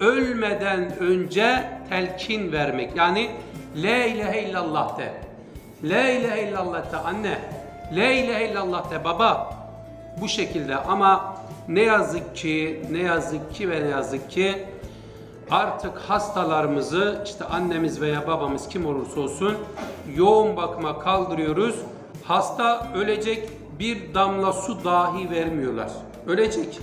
ölmeden önce telkin vermek. Yani La ilahe illallah de. La ilahe illallah de anne. La ilahe illallah de baba. Bu şekilde ama ne yazık ki, ne yazık ki ve ne yazık ki artık hastalarımızı işte annemiz veya babamız kim olursa olsun yoğun bakıma kaldırıyoruz. Hasta ölecek bir damla su dahi vermiyorlar. Ölecek.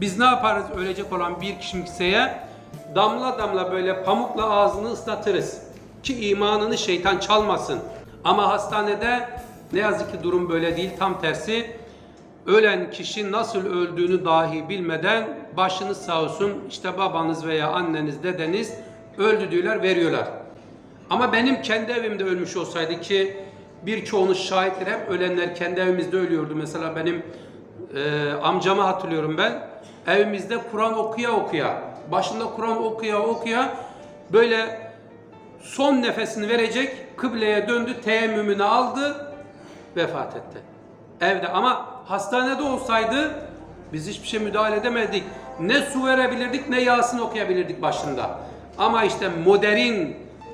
Biz ne yaparız ölecek olan bir kimseye? Damla damla böyle pamukla ağzını ıslatırız. Ki imanını şeytan çalmasın. Ama hastanede ne yazık ki durum böyle değil. Tam tersi ölen kişi nasıl öldüğünü dahi bilmeden başınız sağ olsun işte babanız veya anneniz dedeniz öldü diyorlar veriyorlar. Ama benim kendi evimde ölmüş olsaydı ki birçoğunuz şahittir hep ölenler kendi evimizde ölüyordu. Mesela benim e, amcamı hatırlıyorum ben. Evimizde Kur'an okuya okuya, başında Kur'an okuya okuya böyle son nefesini verecek kıbleye döndü, teyemmümünü aldı, vefat etti. Evde ama hastanede olsaydı biz hiçbir şey müdahale edemedik. Ne su verebilirdik ne yasını okuyabilirdik başında. Ama işte modern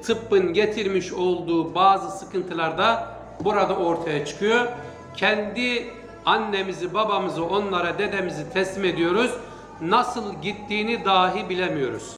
tıbbın getirmiş olduğu bazı sıkıntılar da burada ortaya çıkıyor. Kendi annemizi, babamızı, onlara dedemizi teslim ediyoruz. Nasıl gittiğini dahi bilemiyoruz.